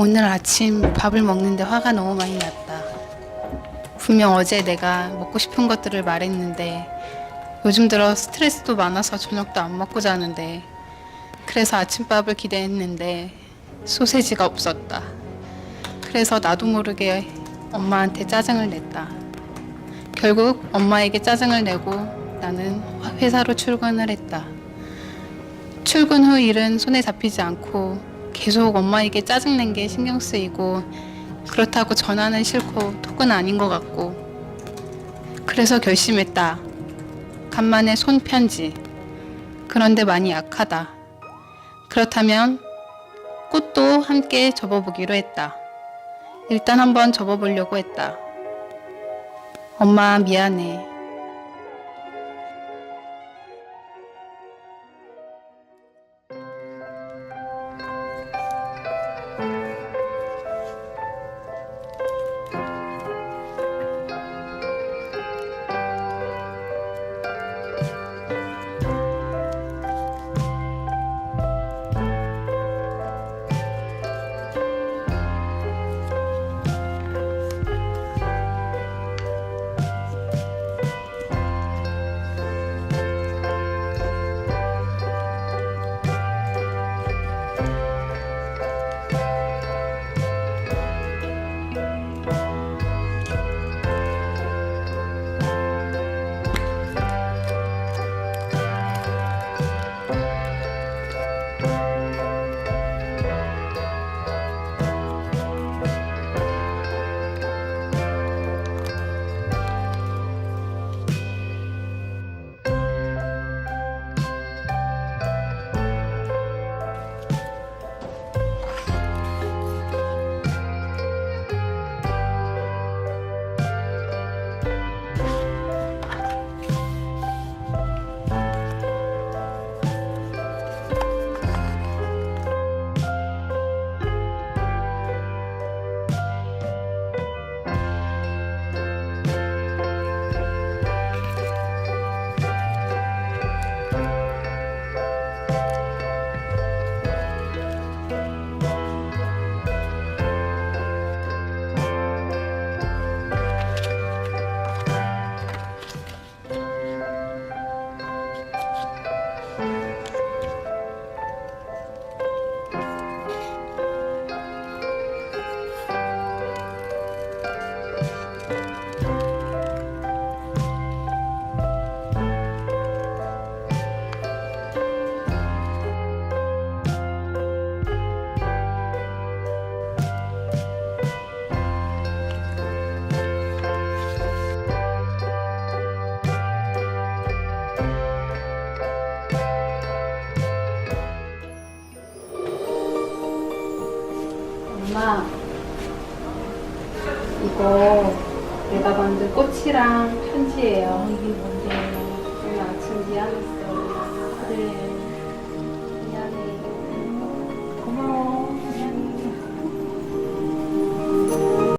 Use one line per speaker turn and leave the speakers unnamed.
오늘 아침 밥을 먹는데 화가 너무 많이 났다. 분명 어제 내가 먹고 싶은 것들을 말했는데 요즘 들어 스트레스도 많아서 저녁도 안 먹고 자는데 그래서 아침밥을 기대했는데 소세지가 없었다. 그래서 나도 모르게 엄마한테 짜증을 냈다. 결국 엄마에게 짜증을 내고 나는 회사로 출근을 했다. 출근 후 일은 손에 잡히지 않고 계속 엄마에게 짜증낸 게 신경 쓰이고 그렇다고 전화는 싫고 톡은 아닌 것 같고 그래서 결심했다. 간만에 손편지. 그런데 많이 약하다. 그렇다면 꽃도 함께 접어보기로 했다. 일단 한번 접어보려고 했다. 엄마 미안해. 엄마, 이거 내가 만든 꽃이랑 편지예요. 이게 뭔데요? 오늘 아침 미안했어. 네. 미